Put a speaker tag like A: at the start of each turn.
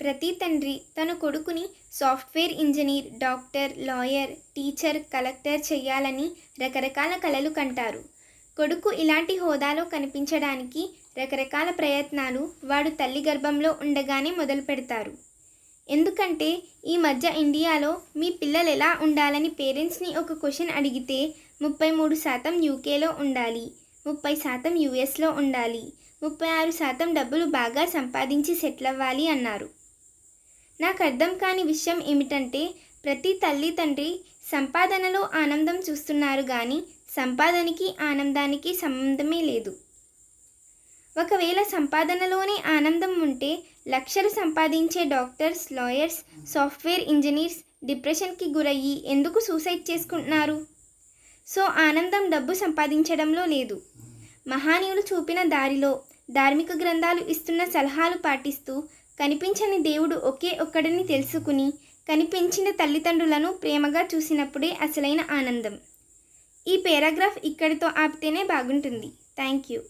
A: ప్రతి తండ్రి తన కొడుకుని software engineer doctor lawyer teacher collector చేయాలని రకరకాల కలలు కంటారు. కొడుకు ఇలాంటి హోదాలో కనిపించడానికి రకరకాల ప్రయత్నాలు వాడు తల్లి గర్భంలో ఉండగానే మొదలు పెడతారు. ఎందుకంటే ఈ మధ్య ఇండియాలో మీ పిల్లలు ఎలా ఉండాలని పేరెంట్స్ని ఒక క్వశ్చన్ అడిగితే ముప్పై మూడు శాతం యూకేలో ఉండాలి ముప్పై శాతం యూఎస్లో ఉండాలి ముప్పై ఆరు శాతం డబ్బులు బాగా సంపాదించి సెటిల్ అవ్వాలి అన్నారు. నాకు అర్థం కాని విషయం ఏమిటంటే ప్రతి తల్లి తండ్రి సంపాదనలో ఆనందం చూస్తున్నారు కానీ సంపాదనకి ఆనందానికి సంబంధమే లేదు. ఒకవేళ సంపాదనలోనే ఆనందం ఉంటే లక్షలు సంపాదించే డాక్టర్స్ లాయర్స్ సాఫ్ట్వేర్ ఇంజనీర్స్ డిప్రెషన్కి గురయ్యి ఎందుకు సూసైడ్ చేసుకుంటున్నారు? సో ఆనందం డబ్బు సంపాదించడంలో లేదు. మహానీయులు చూపిన దారిలో ధార్మిక గ్రంథాలు ఇస్తున్న సలహాలు పాటిస్తూ కనిపించని దేవుడు ఒకే ఒక్కడని తెలుసుకుని కనిపించిన తల్లిదండ్రులను ప్రేమగా చూసినప్పుడే అసలైన ఆనందం. ఈ పేరాగ్రాఫ్ ఇక్కడితో ఆపితేనే బాగుంటుంది. Thank you.